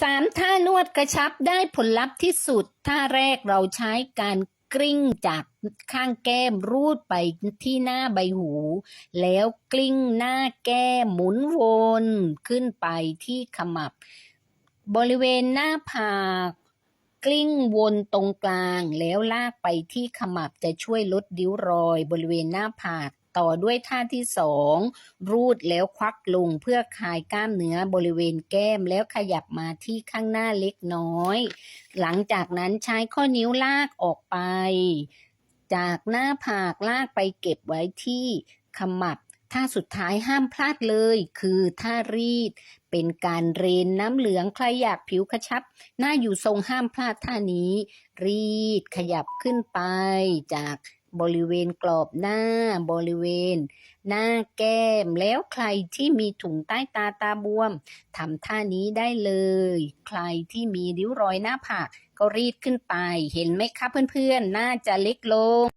สามท่านวดกระชับได้ผลลัพธ์ที่สุด ท่าแรกเราใช้การกลิ้งจากข้างแก้มรูดไปที่หน้าใบหู แล้วกลิ้งหน้าแก้มหมุนวนขึ้นไปที่ขมับบริเวณหน้าผากกลิ้งวนตรงกลางแล้วลากไปที่ขมับจะช่วยลดริ้วรอยบริเวณหน้าผาก ต่อด้วยท่าที่สองรูดแล้วควักลงเพื่อคลายกล้ามเนื้อบริเวณแก้มแล้วขยับมาที่ข้างหน้าเล็กน้อย หลังจากนั้นใช้ข้อนิ้วลากออกไป จากหน้าผากลากไปเก็บไว้ที่ขมับท่าสุดท้ายห้ามพลาดเลย คือท่ารีด เป็นการเรนน้ำเหลืองใครอยากผิวกระชับ หน้าอยู่ทรงห้ามพลาดท่านี้ รีดขยับขึ้นไปจาก บริเวณกรอบหน้าบริเวณ หน้าแก้มแล้วใครที่มีถุงใต้ตาตาบวมทำท่านี้ได้เลย ใครที่มีริ้วรอยหน้าผากก็รีดขึ้นไป เห็นไหมคะเพื่อนๆน่าจะเล็กลง